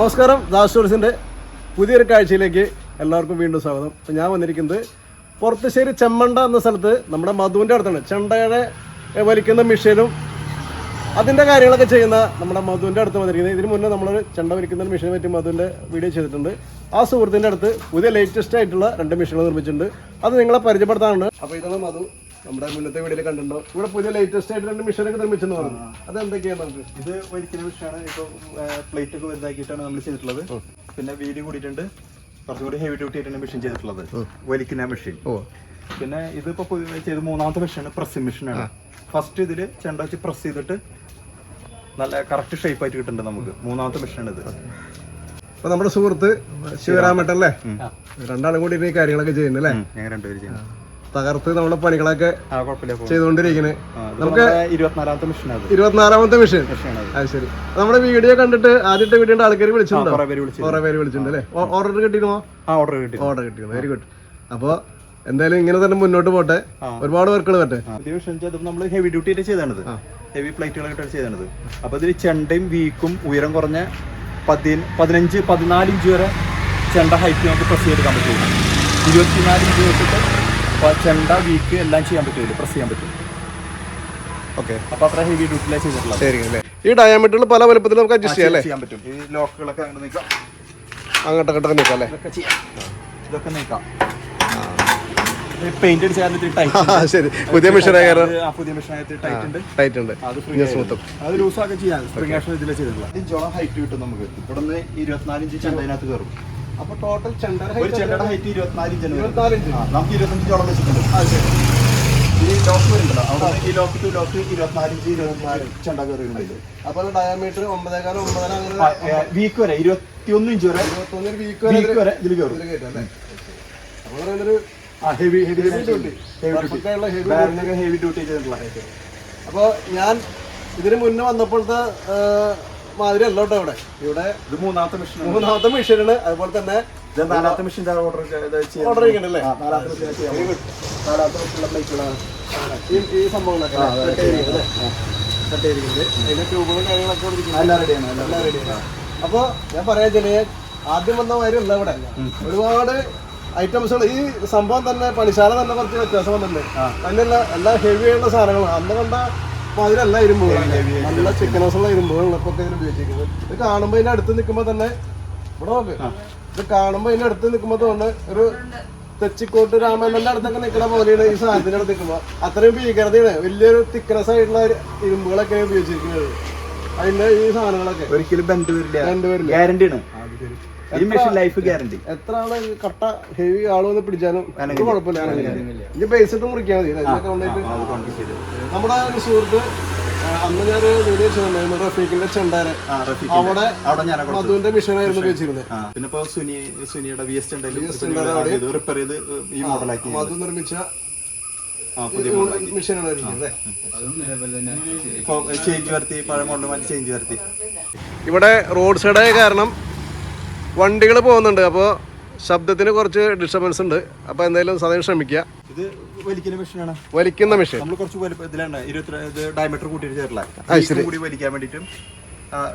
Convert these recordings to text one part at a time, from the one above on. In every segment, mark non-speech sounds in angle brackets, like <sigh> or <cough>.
നമസ്കാരം ദാസ് ടൂറിസിന്റെ പുതിയൊരു കാഴ്ചയിലേക്ക് എല്ലാവർക്കും വീണ്ടും സ്വാഗതം. അപ്പോൾ ഞാൻ വന്നിരിക്കുന്നത് പുറത്തുശ്ശേരി ചെമ്മണ്ട എന്ന സ്ഥലത്ത് നമ്മുടെ മധുവിന്റെ അടുത്താണ്. ചെണ്ടയുടെ വലിക്കുന്ന മിഷീനും അതിന്റെ കാര്യങ്ങളൊക്കെ ചെയ്യുന്ന നമ്മുടെ മധുവിന്റെ അടുത്ത് വന്നിരിക്കുന്നത്. ഇതിന് മുന്നേ നമ്മൾ ചെണ്ട വലിക്കുന്ന മെഷീനെ പറ്റി മധുവിന്റെ വീഡിയോ ചെയ്തിട്ടുണ്ട്. ആ സുഹൃത്തിന്റെ അടുത്ത് പുതിയ ലേറ്റസ്റ്റ് ആയിട്ടുള്ള രണ്ട് മെഷീനുകൾ നിർമ്മിച്ചിട്ടുണ്ട്. അത് നിങ്ങളെ പരിചയപ്പെടുത്താനുണ്ട് അപ്പോൾ ഇതാണ് മധു. നമ്മുടെ മുന്നത്തെ വീഡിയോയിൽ കണ്ടിട്ടുണ്ടോ? ഇവിടെ പുതിയ ലേറ്റസ്റ്റ് ആയിട്ട് രണ്ട് മിഷനൊക്കെ നിർമ്മിച്ചെന്ന് പറഞ്ഞു. അത് എന്തൊക്കെയാണ് നമുക്ക് ഇത് ഒരിക്കലും മിഷനാണ് ഇപ്പൊ പ്ലേറ്റ് ഒക്കെ വലുതാക്കിയിട്ടാണ് നമ്മൾ ചെയ്തിട്ടുള്ളത്. പിന്നെ വീതി കൂടിയിട്ടുണ്ട്. കുറച്ചുകൂടി ഹെവി ഡ്യൂട്ടി ആയിട്ടാണ് മെഷീൻ ചെയ്തിട്ടുള്ളത്. വലിക്കുന്ന മെഷീൻ പിന്നെ ഇതിപ്പോ ചെയ്ത് മൂന്നാമത്തെ മെഷീനാണ് പ്രസ്സിംഗ് മെഷീനാണ് ഫസ്റ്റ് ഇതിൽ ചെണ്ട വെച്ച് പ്രസ് ചെയ്തിട്ട് നല്ല കറക്റ്റ് ഷേപ്പ് ആയിട്ട് കിട്ടുന്നുണ്ട് നമുക്ക്. മൂന്നാമത്തെ മെഷീനാണ് ഇത്. അപ്പൊ നമ്മുടെ സുഹൃത്ത് ശിവരാമട്ടല്ലേ? രണ്ടാളും കൂടി ഈ കാര്യങ്ങളൊക്കെ ചെയ്യുന്നല്ലേ? ഞാൻ ഞങ്ങൾ രണ്ടുപേരും ചെയ്യുന്നത് തകർത്ത് നമ്മുടെ പണികളൊക്കെ. ചെയ്തുകൊണ്ടിരിക്കുന്നത് നമ്മുടെ ഇരുപത്തിനാലാമത്തെ മെഷീൻ അത്. ശരി. നമ്മുടെ വീഡിയോ കണ്ടിട്ട് ആദ്യത്തെ വീഡിയോ ആൾക്കാർ വിളിച്ചിട്ടുണ്ടോ? കുറെ പേര് വിളിച്ചു വിളിച്ചിട്ടുണ്ട് അല്ലേ? ഓർഡർ കിട്ടിയിരുന്നോ? ഓർഡർ കിട്ടി ഓർഡർ കിട്ടിയിരുന്നു. വെരി ഗുഡ് അപ്പോൾ എന്തായാലും ഇങ്ങനെ തന്നെ മുന്നോട്ട് പോട്ടെ. ഒരുപാട് വർക്കുകൾ വിഷയം നമ്മൾ ഹെവി ഡ്യൂട്ടി ചെയ്താണത്. ഹെവി പ്ലേറ്റുകളായിട്ടാണ് ചെയ്താണത്. അപ്പോൾ ഇതിൽ ചെണ്ടയും വീക്കും ഉയരം കുറഞ്ഞ പതി പതിനഞ്ച് പതിനാല് ഇഞ്ച് വരെ ചെണ്ട ഹൈറ്റ് നമുക്ക് പ്രസ് ചെയ്തെടുക്കാൻ പറ്റുള്ളൂ ഇരുപത്തിനാല് ഇഞ്ച് വെച്ചിട്ട് പ- ചെണ്ട വീക്ക് എല്ലാം ചെയ്യാൻ പറ്റില്ല പ്രസ് ചെയ്യാൻ പറ്റും ഓക്കെ. അപ്പോൾ അത്ര ഹെവി ഡ്യൂട്ടിയിലാണ് ചെയ്തിട്ടുള്ളത്. ശരി അല്ലേ? ഈ ഡയമീറ്ററിൽ പല വലുപ്പത്തിൽ നമുക്ക് അഡ്ജസ്റ്റ് ചെയ്യാം അല്ലേ? ചെയ്യാൻ പറ്റും. ഈ ലോക്കുകളൊക്കെ അങ്ങനെ നീക്കാം. അങ്ങോട്ടൊക്കെ നീക്കാം അല്ലേ? ഇതൊക്കെ ചെയ്യാം. ഇതൊക്കെ നീക്കാം. പെയിന്റ് അടിച്ചാൽ ടൈറ്റ് ആ, ശരി. പുതിയ മെഷീൻ കാരണം. പുതിയ മെഷീൻ ടൈറ്റ് ഉണ്ട്. ടൈറ്റ് ഉണ്ട്. അത്. സ്മൂത്തും സ്പ്രിംഗ് ആക്ഷൻ ഇതിലെ ചെയ്തിട്ടുള്ള ഇഞ്ചോളം ഹൈറ്റ് കിട്ടും നമുക്ക്. ഇവിടെ നിന്ന് ഇരുപത്തിനാല് ഇഞ്ച് ചെണ്ടതിനകത്ത് കയറും. അപ്പൊ ടോട്ടൽ ചെണ്ട ഒരു ചെണ്ടയുടെ ഹൈറ്റ് ഇരുപത്തിനാല് ഇഞ്ച് ഇരുപത്തിനാല് ഇഞ്ച്. നമുക്ക് ഇരുപത്തഞ്ച് ചോളം വെച്ചിട്ടുണ്ട്. ഈ ലോക്ക് വരുന്നുണ്ടല്ലോ. അവിടെ ഈ ലോക്ക് ടു ലോക്ക് ഇരുപത്തിനാല് ഇഞ്ച് ഇരുപത്തിനാല്. ചെണ്ട കയറിയിട്ടുണ്ട്. അപ്പൊ ഡയമീറ്റർ ഒമ്പതേകാലം ഒമ്പതര അങ്ങനെ വീക്ക് വരെ ഇരുപത്തിയൊന്ന് ഇഞ്ച് വരെ ഇരുപത്തൊന്നര വീക്ക് വരെ വീക്ക് വരെ ഇതിൽ കയറും. അപ്പൊ പറയുന്നൊരു heavy heavy duty heavy duty ചെയ്തിട്ടുള്ള അപ്പോൾ ഞാൻ ഇതിന് മുന്നേ വന്നപ്പോഴത്തെ മാതിരി അല്ല കേട്ടോ ഇവിടെ ഇവിടെ ഇത് മൂന്നാമത്തെ മെഷീൻ മൂന്നാമത്തെ മെഷീനാണ് അതുപോലെ തന്നെ ഇത് നാലാമത്തെ മെഷീൻ ഓർഡർ ഓർഡർ ചെയ്യുന്നുണ്ടല്ലേ നാലാമത്തെ മെഷീൻ നാലാമത്തെ മെഷീനുള്ള പ്ലേറ്റുകളാണ് ഈ ഈ സംഭവങ്ങളൊക്കെ ചെയ്തിരിക്കുന്നത്. അതിന്റെ ട്യൂബുകളും കാര്യങ്ങളൊക്കെ. എല്ലാം റെഡിയാണ് എല്ലാം റെഡിയാണ് അപ്പോൾ അപ്പൊ ഞാൻ പറയാ ചെറിയ ആദ്യം വന്ന മാതിരി അല്ല ഇവിടെ ഒരുപാട് ഐറ്റംസുകൾ ഈ സംഭവം തന്നെ പണിശാല തന്നെ കുറച്ച് വ്യത്യാസം വന്നിട്ടുണ്ട്. അതിനുള്ള എല്ലാ ഹെവി ആയിട്ടുള്ള സാധനങ്ങളാണ്. അന്ന് കണ്ട മാതിരി അതിലല്ല ഇരുമ്പുകൾ നല്ല ചിക്കൻ ഉള്ള ഇരുമ്പുകളാണ് ഇപ്പൊ ഇതിൽ ഉപയോഗിച്ചിരിക്കുന്നത്. ഇത് കാണുമ്പോൾ ഇതിന്റെ അടുത്ത് നിൽക്കുമ്പോൾ തന്നെ ഇവിടെ നോക്ക്. ഇത് കാണുമ്പോൾ ഇതിന്റെ അടുത്ത് നിൽക്കുമ്പോൾ തോന്നുന്നു ഒരു തെച്ചിക്കോട്ട് രാമണ്ണന്റെ അടുത്തൊക്കെ നിൽക്കുന്ന പോലെയാണ് ഈ സാധനത്തിന്റെ അടുത്ത് നിൽക്കുമ്പോൾ അത്രയും ഭീകരതയാണ്. വലിയൊരു തിക്നസ് ആയിട്ടുള്ള ഇരുമ്പുകളൊക്കെയാണ് ഉപയോഗിച്ചിരിക്കുന്നത്. അതിന്റെ ഈ സാധനങ്ങളൊക്കെ. ഒരിക്കലും ബന്ധുവരില്ല ബന്ധുവരില്ല ഗ്യാരണ്ടിയാണ് ഈ മെഷീൻ ലൈഫ് ഗ്യാരണ്ടി എത്ര ആൾ കട്ട ഹെവി ആൾ വന്ന് പിടിച്ചാലും കുഴപ്പമില്ല ഇനി ബേസ് ഇട്ട് മുറിക്കാൻ മതി നമ്മുടെ ഒരു സുഹൃത്ത് അന്ന് ഞാൻ വീഡിയോ ചെയ്തിട്ടുണ്ടായിരുന്നു റഫീഖിന്റെ ചെണ്ടാരെ അവിടെ മധുവിന്റെ മിഷനായിരുന്നു ഉപയോഗിച്ചിരുന്നത്. പിന്നെ ഇപ്പൊ സുനി സുനിയുടെ വി എസ് റിപ്പയർ ചെയ്ത് ഈ മോഡലാക്കി മധു നിർമ്മിച്ച മിഷനാണ് ഇപ്പൊ ചേഞ്ച് വരുത്തി പഴയ മോഡൽ മാറ്റി ചേഞ്ച് വരുത്തി. ഇവിടെ റോഡ് സൈഡായ കാരണം വണ്ടികൾ പോകുന്നുണ്ട്. അപ്പോൾ ശബ്ദത്തിന് കുറച്ച് ഡിസ്റ്റർബൻസ് ഉണ്ട്. അപ്പോൾ എന്തായാലും സദയം ശ്രമിക്കുക. ഇത് വലിക്കുന്ന മെഷീനാണ് വലിക്കുന്ന മെഷീൻ നമ്മൾ കുറച്ച് ഇതിലാണ്? ഇരുപത്തി ഡയമീറ്റർ കൂട്ടിയിട്ട് ശരി. കൂടി വലിക്കാൻ വേണ്ടിയിട്ടും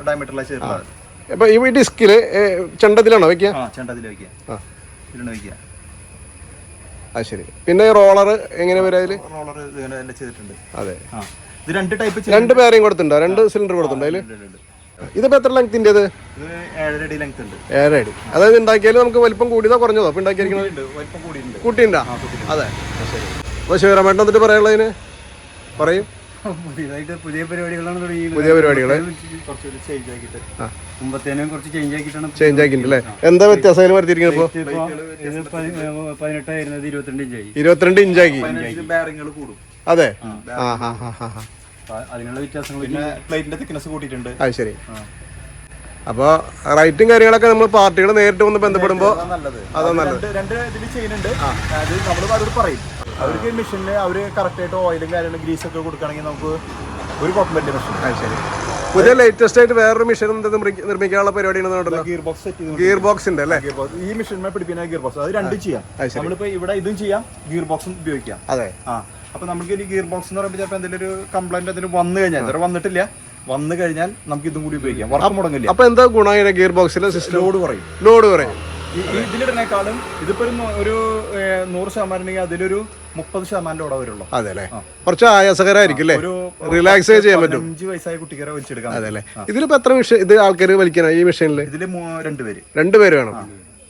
ഡയമീറ്ററിലാണ് ചേർത്തത്. അപ്പോൾ ഈ ഡിസ്കിൽ ചെണ്ടത്തിലാണോ വെക്കുക? ആ ചെണ്ട അതിൽ വയ്ക്കുക ആ. ഇതിലാണ് വയ്ക്കുക അത് ശരി. പിന്നെ റോളർ എങ്ങനെ വരും അതിൽ റോളർ ചെയ്തിട്ടുണ്ട്. അതെ. ഇത് രണ്ട് ടൈപ്പ് രണ്ട് പേരെയും കൊടുത്തിട്ടുണ്ടോ? രണ്ട് സിലിണ്ടർ കൊടുത്തിട്ടുണ്ടോ അതിൽ ഇതിപ്പോൾ എത്ര ലെങ്തിന്റെ ഇത്? ഏഴര അടി അതായത് ഉണ്ടാക്കിയാലും നമുക്ക് വലിപ്പം കൂടിയതോ കുറഞ്ഞതോ? അപ്പൊ ഉണ്ടാക്കിയിരിക്കുന്നത് കൂട്ടിയുണ്ടോ? അതെ. ശരി അപ്പോൾ ശിവരാമേട്ടൻ എന്നിട്ട് പറയാനുള്ളതിന് പറയും. പുതിയതായിട്ട് പുതിയ പരിപാടികളാണ് പുതിയ പരിപാടികൾ മുമ്പത്തേനും കുറച്ച് ചേഞ്ച് ആക്കിയിട്ടാണ് ചേഞ്ച് ആക്കിയിട്ടല്ലേ എന്താ വ്യത്യാസം അതിൽ വരുത്തിയിരിക്കുന്നത് ഇപ്പോൾ ഇതിപ്പോ ഇത് പതി- പതിനെട്ടായിരുന്നത് ഇരുപത്തിരണ്ട് ഇഞ്ചായി ഇരുപത്തിരണ്ട് ഇഞ്ചാക്കി ബാറിങ്ങൾ കൂടും. അതെ. ആ. ഹാ ഹാ ഹാ അപ്പൊ അതിനുള്ള വ്യത്യാസങ്ങൾ പിന്നെ പ്ലേറ്റിന്റെ തിക്നെസ് കൂട്ടിയിട്ടുണ്ട്. അത് ശരി. അപ്പോൾ റൈറ്റും കാര്യങ്ങളൊക്കെ നമ്മൾ പാർട്ടികൾ നേരിട്ട് വന്ന് ബന്ധപ്പെടുമ്പോൾ അതാ നല്ലത്. അതാ നല്ലത്. രണ്ട് രണ്ട് ഇതിൽ ചെയ്യുന്നുണ്ട്. അത് നമ്മൾ അവരോട് പറയും. അവർക്ക് മെഷീനിൽ അവർ കറക്റ്റായിട്ട് ഓയിലും കാര്യങ്ങളും ഗ്രീസൊക്കെ കൊടുക്കുകയാണെങ്കിൽ നമുക്ക് ഒരു കുഴപ്പമില്ല മെഷീൻ അത് ശരി. പുതിയ ലേറ്റസ്റ്റ് ആയിട്ട് വേറൊരു മിഷൻ നിർമ്മിക്കാനുള്ള പരിപാടിയാണ് ഗിയർ ബോക്സ് ഗിയർ ബോക്സ് ഉണ്ട് അല്ലേ? ഈ മെഷീൻ പിടിപ്പിക്കുന്ന ഗിയർ ബോക്സ് അത് രണ്ടും ചെയ്യാം. നമ്മളിപ്പോ ഇവിടെ ഇതും ചെയ്യാം ഗിയർ ബോക്സും ഉപയോഗിക്കാം. അതെ. ആ. അപ്പൊ നമുക്ക് ഇനി ഗിയർ ബോക്സ് എന്ന് പറയുമ്പോൾ ചിലപ്പോൾ എന്തെങ്കിലും ഒരു കംപ്ലൈന്റ് എന്തെങ്കിലും വന്നു കഴിഞ്ഞാൽ ഇതുവരെ വന്നിട്ടില്ല. വന്നു കഴിഞ്ഞാൽ നമുക്ക് ഇതും കൂടി ഉപയോഗിക്കാം. വർക്ക് മുടങ്ങില്ല. അപ്പൊ എന്താ ഗുണം ഗിയർ ബോക്സിലെ സിസ്റ്റം ലോഡ് കുറയും. ലോഡ് കുറയും. ഇതിലിടനേക്കാളും ഇതിലിടുന്നേക്കാളും ഇതിപ്പോ ഒരു നൂറ് ശതമാനം അതിലൊരു മുപ്പത് ശതമാനം ലോഡ് വരുള്ളൂ. അതെ അല്ലേ കുറച്ച് ആയാസകരമായിരിക്കും അല്ലേ? ഒരു റിലാക്സ് ചെയ്യാൻ പറ്റും. അഞ്ച് വയസ്സായ കുട്ടിക്കാരെ വലിച്ചെടുക്കാം അതെ അല്ലേ ഇതിലിപ്പോ എത്ര മെഷീൻ ഇത് ആൾക്കാർ വലിക്കണം ഈ മെഷീനിൽ ഇതിൽ മൂ- രണ്ടുപേര് രണ്ടുപേര് വേണം.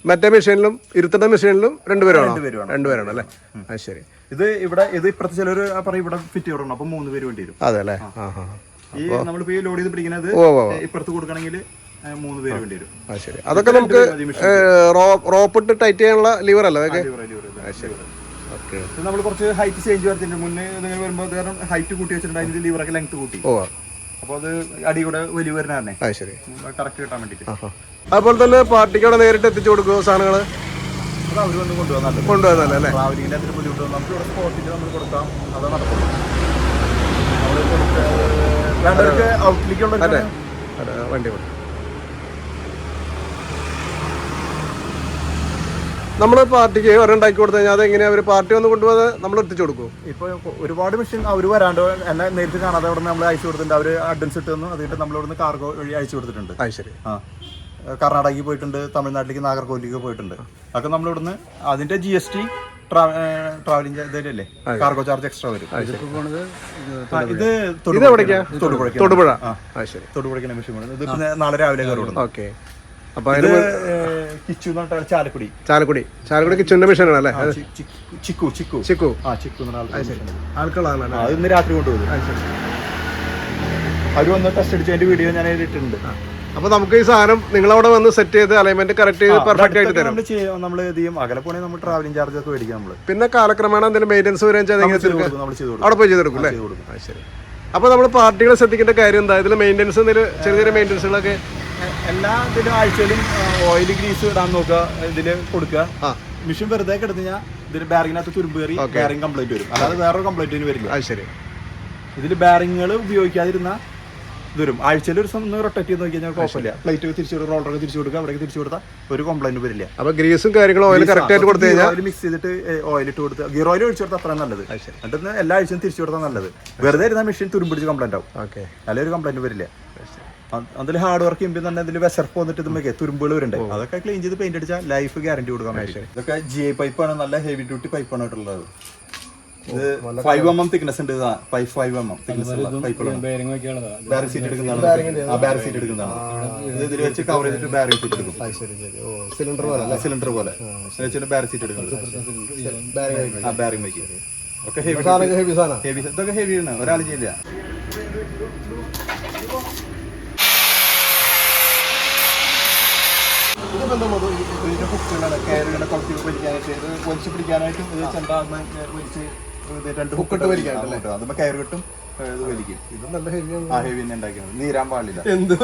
മറ്റേ മെഷീനിലും ഇരുത്തേണ്ട മെഷീനിലും രണ്ടുപേര് വേണം രണ്ടുപേര് വേണം. രണ്ടുപേരാണ് അല്ലേ? അത് ശരി. ഇത് ഇവിടെ ഇത് ഇപ്പുറത്തെ ചിലർ പറയും ഇവിടെ ഫിറ്റ് ചെയ്യണം. അപ്പൊ മൂന്ന് പേര് വേണ്ടി വരും. അതെ അല്ലേ? ആ. ആ ഈ നമ്മളിപ്പോ ഈ ലോഡ് ചെയ്ത് പിടിക്കുന്നത് ഓ ഓ ഇപ്പുറത്ത് കൊടുക്കണമെങ്കിൽ മൂന്ന് പേര് വേണ്ടി വരും. അത് ശരി. അതൊക്കെ നമുക്ക് റോപ്പ് ഇട്ട് ടൈറ്റ് ചെയ്യാനുള്ള ലിവർ അല്ലേ അതൊക്കെ? ഓക്കെ. ഇത് നമ്മൾ കുറച്ച് ഹൈറ്റ് ചേഞ്ച് വരുത്തിട്ടുണ്ട് മുന്നേ ഇതിങ്ങനെ വരുമ്പോൾ കാരണം ഹൈറ്റ് കൂട്ടി വെച്ചിട്ടുണ്ട് അതിന്റെ ലിവറൊക്കെ ലെങ്ത് കൂട്ടി. ഓ അപ്പൊ അത് അടി കൂടെ വലിയ വരുന്നതന്നെ ശരി. കറക്റ്റ് കിട്ടാൻ ആഹാ. അതുപോലെ തന്നെ പാർട്ടിക്ക് അവിടെ നേരിട്ട് എത്തിച്ചു കൊടുക്കുമോ സാധനങ്ങൾ അത് അവർ വന്ന് കൊണ്ടുവന്നാൽ കൊണ്ടുവന്നല്ലേ അല്ലേ അതിന് ബുദ്ധിമുട്ട്. നമുക്ക് ഇവിടെ സ്പോട്ടിൽ നമ്മൾ കൊടുക്കാം. അത് കൊടുക്ക- വേണ്ടവർക്ക് ഔട്ട്ലേക്കുള്ള അതെ. അതെ വണ്ടി കൊണ്ട് നമ്മൾ പാർട്ടിക്ക് ഉണ്ടാക്കി കൊടുത്തു കഴിഞ്ഞാൽ അതെങ്ങനെയാ അവർ പാർട്ടി വന്ന് കൊണ്ടുപോകാതെ നമ്മൾ എത്തിച്ചു കൊടുക്കും. ഇപ്പൊ ഒരുപാട് മെഷീൻ അവർ വരാണ്ട് എന്നെ നേരിട്ട് കാണാതെ അവിടെ നമ്മൾ അയച്ചു കൊടുത്തിട്ടുണ്ട്. അവർ അഡ്വാൻസ് ഇട്ട് തന്നു. അതിട്ട് നമ്മൾ ഇവിടുന്ന് കാർഗോ വഴി അയച്ചു കൊടുത്തിട്ടുണ്ട്. അത് ശരി. ആ. കർണാടകയ്ക്ക് പോയിട്ടുണ്ട് തമിഴ്നാട്ടിലേക്ക് നാഗർകോവിലേക്ക് പോയിട്ടുണ്ട്. അതൊക്കെ നമ്മൾ ഇവിടുന്ന് അതിന്റെ ജി എസ് ടി ട്രാവലിംഗ് ഇതിലല്ലേ കാർഗോ ചാർജ് എക്സ്ട്രാ വരും. ഇത് തൊടുപുഴ തൊടുപുഴ. ആ. അത് ശരി. തൊടുപുഴയ്ക്ക് മെഷീൻ ഇത് പിന്നെ നാളെ രാവിലെ കയറി ഓക്കെ. കിച്ചു ചാലക്കുടി. ചാലക്കുടി. ചാലക്കുടി കിച്ചുന്റെ മിഷനാണ് അല്ലേ ചിക്കു ചിക്കു. ചിക്കു. ആ ചിക്കു. ആൾക്കുള്ളതാണ് അത് ഇന്ന് രാത്രി കൊണ്ടുപോകും. അവർ വന്ന് ടെസ്റ്റ് അടിച്ചതിന്റെ വീഡിയോ ഞാൻ ഇട്ടിട്ടുണ്ട്. അപ്പൊ നമുക്ക് ഈ സാധനം നിങ്ങളവിടെ വന്ന് സെറ്റ് ചെയ്ത് അലൈൻമെന്റ് കറക്റ്റ് ചെയ്ത് പെർഫെക്റ്റ് ആയിട്ട് തരും. നമ്മൾ ഇത് ചെയ്യും. അകലെ പോണേ നമ്മൾ ട്രാവലിംഗ് ചാർജ് ഒക്കെ മേടിക്കാം നമ്മൾ പിന്നെ കാലക്രമേണ എന്തെങ്കിലും മെയിന്റെനൻസ് വരെ അവിടെ പോയി അല്ലേ ചെയ്ത് കൊടുക്കും ആ ശരി അപ്പൊ നമ്മൾ പാർട്ടികളെ ശ്രദ്ധിക്കേണ്ട കാര്യം എന്താ? ഇതിൽ മെയിന്റെനൻസ് എന്തെങ്കിലും ചെറിയ ചെറിയ മെയിന്റെനൻസുകളൊക്കെ എ- എല്ലാ ഇതിലും ആഴ്ചയിലും ഓയിൽ ഗ്രീസ് ഇടാൻ നോക്കുക ഇതിൽ കൊടുക്കുക. മെഷീൻ വെറുതെ കിടന്നു കഴിഞ്ഞാൽ ഇതിൽ ബാറിങ്ങിനകത്ത് തുരുമ്പ് കയറി ബാറിംഗ് കംപ്ലൈന്റ് വരും. അതായത് വേറൊരു കംപ്ലൈന്റിന് വരില്ല. ശരി. ഇതിൽ ബാറിങ്ങുകൾ ഉപയോഗിക്കാതിരുന്ന വരും ആഴ്ചയിൽ ഒരു ഒന്ന് റൊട്ടേറ്റ് ചെയ്ത് നോക്കി കഴിഞ്ഞാൽ കുഴപ്പമില്ല. പ്ലേറ്റ് തിരിച്ചു കൊടുക്കുക റോളറൊക്കെ തിരിച്ചു കൊടുക്കുക അവിടെ തിരിച്ചു കൊടുത്താൽ ഒരു കംപ്ലൈന്റ് വരില്ല. അപ്പൊ ഗ്രീസും കാര്യങ്ങളും ഓയിൽ കറക്റ്റ് ആയിട്ട് കൊടുത്തു കഴിഞ്ഞാൽ മിക്സ് ചെയ്തിട്ട് ഓയിൽ ഇട്ട് കൊടുത്ത് ഗീർ ഓയിൽ ഒഴിച്ചു കൊടുത്താൽ അത്രയും നല്ലത്. എന്നിട്ട് എല്ലാ ആഴ്ചയും തിരിച്ചു കൊടുത്താൽ നല്ലത്. വെറുതെ ഇരുന്ന മെഷീൻ തുരുമ്പിടിച്ച് കംപ്ലൈന്റ് ആവും. ഓക്കെ നല്ലൊരു ഒരു കംപ്ലൈന്റ് വരില്ല. അതിൽ ഹാർഡ് വർക്ക് ചെയ്യുമ്പോൾ തന്നെ ഇതിൽ വിശർപ്പ് വന്നിട്ട് ഇതുമൊക്കെ തുരുമ്പുകൾ വരുന്നുണ്ട് അതൊക്കെ ക്ലീൻ ചെയ്ത് പെയിന്റ് അടിച്ചാൽ ലൈഫ് ഗ്യാരണ്ടി കൊടുക്കാൻ പറ്റും ഇതൊക്കെ ജി ഐ പൈപ്പാണ് നല്ല ഹെവി ഡ്യൂട്ടി പൈപ്പാണ് ആയിട്ടുള്ളത് ഇത് ഫൈവ് എം എം തിക്നെസ് ഉണ്ട് pipe five M M thickness ഉള്ള പൈപ്പുകളാണ് ബെയറിംഗ് ഒക്കെ ഉള്ളതാ. ബാരി സീറ്റ് എടുക്കുന്നതാണ്. ആ ബാരി സീറ്റ് എടുക്കുന്നതാണ്. ഇത് ഇതിൽ വെച്ച് കവർ ചെയ്തിട്ട് ബാരി സീറ്റ് എടുക്കും. ശരി ശരി. ഓ സിലിണ്ടർ പോലെ സിലിണ്ടർ പോലെ. വെച്ചിട്ട് ബാരി സീറ്റ് എടുക്കുന്നത്. ആ ബാരിങ് വയ്ക്കും. ഒക്കെ ഹെവി ഹെവി ഇതൊക്കെ ഹെവി ആണ്. ഒരാൾ ചെയ്യില്ല. ഇതിപ്പോ എന്താ മധു? ഇത് ഇതിന്റെ ഹുക്കുകളാണ് കയറുകളെ കൊളത്തി പിടിക്കാനായിട്ട് ഇത് വലിച്ചു പിടിക്കാനായിട്ടും ഇത് ചെണ്ട വലിച്ച് ഇത് രണ്ട് ഹുക്കിട്ട് വലിക്കാനായിട്ട് അതുമ്പോ കയറ് കിട്ടും ഇത് വലിക്കും. ഇത് നല്ല ഹെവിയാണ് ആ ഹെവി തന്നെ ഉണ്ടാക്കിയത്. നീരാൻ പാടില്ല. എന്ത്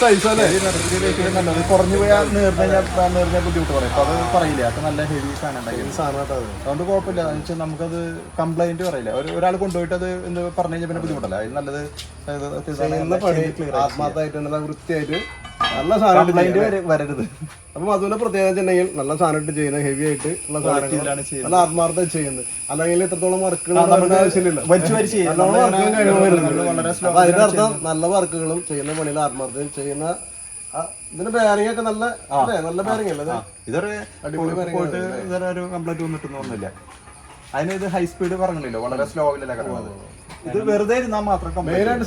സൈസല്ലേ ഈ നടത്തിയ റേറ്റിൽ നല്ലത്. കുറഞ്ഞു പോയാൽ നേർന്ന നേർന്ന ബുദ്ധിമുട്ട് പറയും. അപ്പൊ അത് പറയില്ല. അതൊക്കെ നല്ല ഹെവി സാധനം ഉണ്ടാക്കിയത്. സാധനമായിട്ട് അതുകൊണ്ട് കുഴപ്പമില്ല. എന്ന് വെച്ചാൽ നമുക്കത് കംപ്ലൈന്റ് പറയില്ല. ഒരു ഒരാൾ കൊണ്ടുപോയിട്ട് അത് എന്ത് പറഞ്ഞു കഴിഞ്ഞാൽ പിന്നെ ബുദ്ധിമുട്ടല്ല? അത് നല്ലത് ആത്മാർത്ഥമായിട്ട് വൃത്തിയായിട്ട് നല്ല സാധനം വരരുത്. അപ്പൊ അതുപോലെ പ്രത്യേകത വെച്ചിട്ടുണ്ടെങ്കിൽ നല്ല സാധനം ഇട്ട് ചെയ്യുന്ന ഹെവി ആയിട്ട് ഉള്ള സാധനം ചെയ്യുന്നത്. നല്ല ആത്മാർത്ഥം ചെയ്യുന്നത്. അല്ലെങ്കിൽ ഇത്രത്തോളം വർക്കുകൾ ആവശ്യമില്ല അപ്പൊ അതിന്റെ അർത്ഥം നല്ല വർക്കുകളും ചെയ്യുന്ന പണിയിൽ ആത്മാർത്ഥം ചെയ്യുന്ന ഇതിന്റെ ഇതിന് ബെയറിംഗ് ഒക്കെ നല്ല നല്ല ബെയറിംഗ് അല്ലേ ഇത്? ഇതൊരു പോയിട്ട് ഇതൊരു ഒരു കംപ്ലൈന്റ് വന്നിട്ടൊന്നുമില്ല അതിന് ഇത് ഹൈ സ്പീഡ് പറഞ്ഞില്ലല്ലോ. വളരെ സ്ലോയിലല്ല കിടക്കുന്നത് ഇത് വെറുതെ ഇരുന്നാൽ മാത്രം മെയിൻ ആയിട്ട്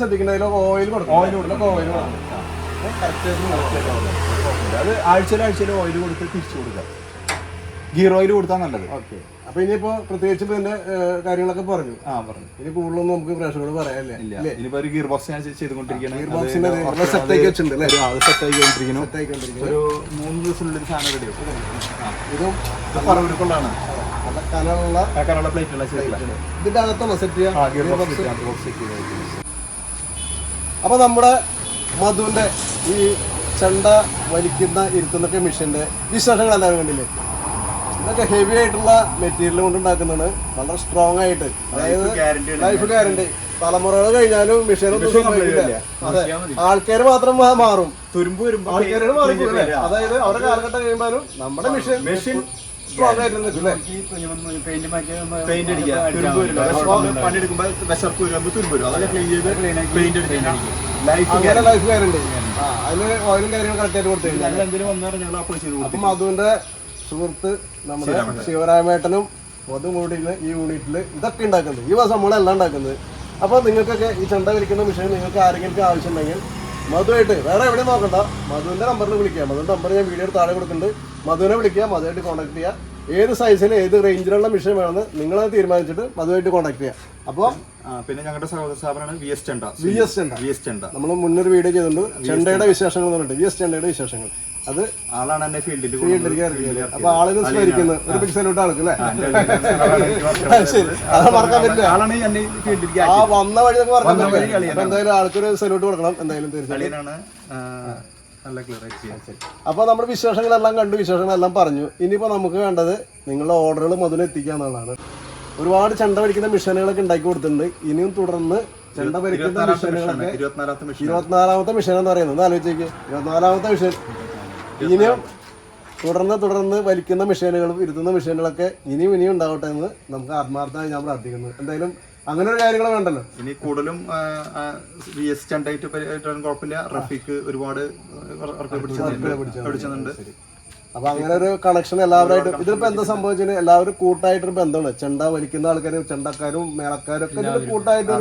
ഓയിൽ കൊടുക്കും ഓയിൽ കൊടുക്കും ഓയിൽ അത് ആഴ്ചയിൽ ആഴ്ചയിൽ ഓയിൽ കൊടുത്ത് തിരിച്ചു കൊടുക്കാം. ഗീർ ഓയിൽ കൊടുത്താൽ നല്ലത്. ഓക്കെ. അപ്പൊ ഇനിയിപ്പോ പ്രത്യേകിച്ച് ഇപ്പൊ ഇതിന്റെ കാര്യങ്ങളൊക്കെ പറഞ്ഞു. ആ പറഞ്ഞു. ഇനി കൂടുതലൊന്നും നമുക്ക് പ്രേക്ഷകരോട് പറയാനില്ല. ഇല്ല. ഇനിയിപ്പോ ഒരു ഗിയർ ബോക്സ് ഞാൻ ചെയ്തുകൊണ്ടിരിക്കുകയാണ്. ഗിയർ ബോക്സിന്റെ സെറ്റ് ആക്കി വെച്ചിട്ടുണ്ട് അത് സെറ്റ് ആയിക്കൊണ്ടിരിക്കുന്നു സെറ്റ് ആയിക്കൊണ്ടിരിക്കുന്നത് ഒരു മൂന്ന് ദിവസത്തിനുള്ളിൽ സാധനം റെഡി ഇതും നല്ല കനമുള്ള കനമുള്ള പ്ലേറ്റുള്ള ഇതിന്റെ അകത്തുള്ള സെറ്റ് ചെയ്യാം. ഗിയർ ബോക്സ് സെറ്റ് ചെയ്യാം അപ്പൊ നമ്മുടെ മധുവിന്റെ ഈ ചെണ്ട വലിക്കുന്ന ഇരുത്തുന്നൊക്കെ മെഷീന്റെ വിശേഷങ്ങൾ എല്ലാവരും കണ്ടില്ലേ? ഇതൊക്കെ ഹെവി ആയിട്ടുള്ള മെറ്റീരിയൽ കൊണ്ട് ഉണ്ടാക്കുന്നതാണ് വളരെ സ്ട്രോങ് ആയിട്ട്. അതായത് ലൈഫ് ഗ്യാരണ്ടി തലമുറകൾ കഴിഞ്ഞാലും മിഷനൊന്നും സംഭവിക്കില്ല. അതെ. ആൾക്കാർ മാത്രം മാറും. തുരുമ്പ് വരുമ്പോൾ ആൾക്കാരോട് അതായത് അവരുടെ കാലഘട്ടം കഴിയുമ്പോഴും നമ്മുടെ മെഷീൻ മെഷീൻ പെയിന്റ് മാറ്റി പെയിന്റ് അടിക്കുക തുരുമ്പ് വരില്ല വിഷമം പണിയെടുക്കുമ്പോൾ വിശപ്പ് വരുമ്പോൾ തുരുമ്പ് വരും. അതൊക്കെ ക്ലീൻ ചെയ്ത് പെയിന്റ് ലൈഫ് അതിന് ഓയിലും കാര്യങ്ങളും കൊടുത്തു അപ്പം മധുവിന്റെ സുഹൃത്ത് നമ്മുടെ ശിവരാമേട്ടനും അതും കൂടി ഈ യൂണിറ്റിൽ ഇതൊക്കെ ഉണ്ടാക്കുന്നത്. ഈ മാസം നമ്മളെല്ലാം ഉണ്ടാക്കുന്നത്. അപ്പോൾ നിങ്ങൾക്കൊക്കെ ഈ ചെണ്ട വലിക്കുന്ന മിഷൻ നിങ്ങൾക്ക് ആരെങ്കിലും ആവശ്യമുണ്ടെങ്കിൽ മധുവായിട്ട് വേറെ എവിടെ നോക്കണ്ട. മധുവിന്റെ നമ്പറിൽ വിളിക്കുക മധുവിന്റെ നമ്പർ ഞാൻ വീഡിയോ താഴെ കൊടുക്കുന്നുണ്ട്. മധുവിനെ വിളിക്കുക മധുവായിട്ട് കോൺടാക്ട് ചെയ്യുക. ഏത് സൈസിൽ ഏത് റേഞ്ചിലുള്ള മിഷൻ വേണമെന്ന് നിങ്ങളത് തീരുമാനിച്ചിട്ട് മധുവായിട്ട് കോൺടാക്ട് ചെയ്യുക. അപ്പോൾ പിന്നെ ഞങ്ങളുടെ സഹോദര സ്ഥാപനമാണ് V S Chenda V S Chenda V S Chenda നമ്മൾ മുന്നൊരു വീഡിയോ ചെയ്തിട്ടുണ്ട്. ചെണ്ടയുടെ വിശേഷങ്ങൾ എന്ന് പറഞ്ഞിട്ട് വി എസ് ചെണ്ടയുടെ വിശേഷങ്ങൾ. അത് ആളാണ് എന്നെ ഫീൽഡിൽ ഫീൽഡിലേക്ക് ഇറങ്ങിയത് അപ്പൊ ആളുകൾ സ്മരിക്കുന്നത് ഒരു പിക്സലോട്ട് ഇട്ട ആൾക്ക് അല്ലേ? <laughs> ശരി. അത് മറക്കാൻ പറ്റില്ല. ആളാണ് എന്നെ ഫീൽഡിലേക്ക് ആ വന്ന വഴി നമുക്ക് മറക്കാൻ പറ്റില്ല. എന്തായാലും ആൾക്കൊരു സല്യൂട്ട് കൊടുക്കണം. എന്തായാലും തീർച്ചയായും കളിയാണ് നല്ല ക്ലിയർ ആയിട്ട് അപ്പൊ നമ്മുടെ വിശേഷങ്ങളെല്ലാം കണ്ടു. വിശേഷങ്ങളെല്ലാം പറഞ്ഞു. ഇനിയിപ്പോ നമുക്ക് വേണ്ടത് നിങ്ങളുടെ ഓർഡറുകൾ മുതൽ എത്തിക്കുക എന്നുള്ളതാണ്. ഒരുപാട് ചെണ്ട വലിക്കുന്ന മിഷനുകളൊക്കെ ഉണ്ടാക്കി കൊടുത്തിട്ടുണ്ട്. ഇനിയും തുടർന്ന് ചെണ്ട പരിക്കുന്ന മിഷനുകളൊക്കെ ഇരുപത്തിനാലാമത്തെ മിഷൻ എന്ന് പറയുന്നത്. ആലോചിച്ചേക്ക് ഇരുപത്തിനാലാമത്തെ മിഷൻ ഇനിയും തുടർന്ന് തുടർന്ന് വലിക്കുന്ന മെഷീനുകളും ഇരുത്തുന്ന മെഷീനുകളൊക്കെ ഇനിയും ഇനിയും ഉണ്ടാവട്ടെ എന്ന് നമുക്ക് ആത്മാർത്ഥമായി ഞാൻ പ്രാർത്ഥിക്കുന്നു. എന്തായാലും അങ്ങനെ ഒരു കാര്യങ്ങൾ വേണ്ടല്ലോ. ഇനി കൂടുതലും വി എസ് ചണ്ടായിട്ട് കുഴപ്പമില്ല. റഫീക്ക് ഒരുപാട് പിടിച്ചിട്ടുണ്ട്. അപ്പൊ അങ്ങനെ ഒരു കണക്ഷൻ എല്ലാവരുമായിട്ടും ഇതിലിപ്പോ എന്താ സംഭവിച്ചത്? എല്ലാവരും കൂട്ടായിട്ടൊരു ബന്ധമാണ്. ചെണ്ട വലിക്കുന്ന ആൾക്കാരും ചെണ്ടക്കാരും മേളക്കാരും ഒക്കെ കൂട്ടായിട്ട്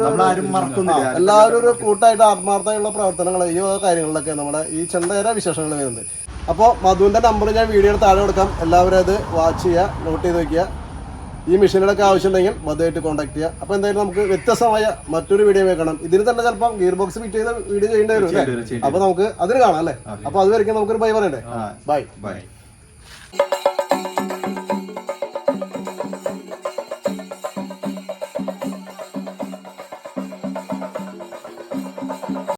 എല്ലാവരും ഒരു കൂട്ടായിട്ട് ആത്മാർത്ഥമായുള്ള പ്രവർത്തനങ്ങൾ ഈ കാര്യങ്ങളിലൊക്കെ നമ്മുടെ ഈ ചെണ്ടകര വിശേഷങ്ങൾ വരുന്നത്. അപ്പോൾ മധുവിന്റെ നമ്പർ ഞാൻ വീഡിയോയുടെ താഴെ കൊടുക്കാം. എല്ലാവരും അത് വാച്ച് ചെയ്യുക നോട്ട് ചെയ്ത് വെക്കുക. ഈ മെഷീനുകളൊക്കെ ആവശ്യമുണ്ടെങ്കിൽ മധുവായിട്ട് കോൺടാക്ട് ചെയ്യുക. അപ്പോൾ എന്തായാലും നമുക്ക് വ്യത്യസ്തമായ മറ്റൊരു വീഡിയോ വെക്കണം. ഇതിന് തന്നെ ചിലപ്പം ഗിയർ ബോക്സ് ഫിറ്റ് ചെയ്ത വീഡിയോ ചെയ്യേണ്ടി വരും അല്ലേ? ചെയ്യേണ്ടി വരും, അപ്പോൾ നമുക്ക് അതിന് കാണാം അല്ലേ? അപ്പോൾ അതുവരെയ്ക്കും നമുക്കൊരു ബൈ പറയണ്ടേ? Bye bye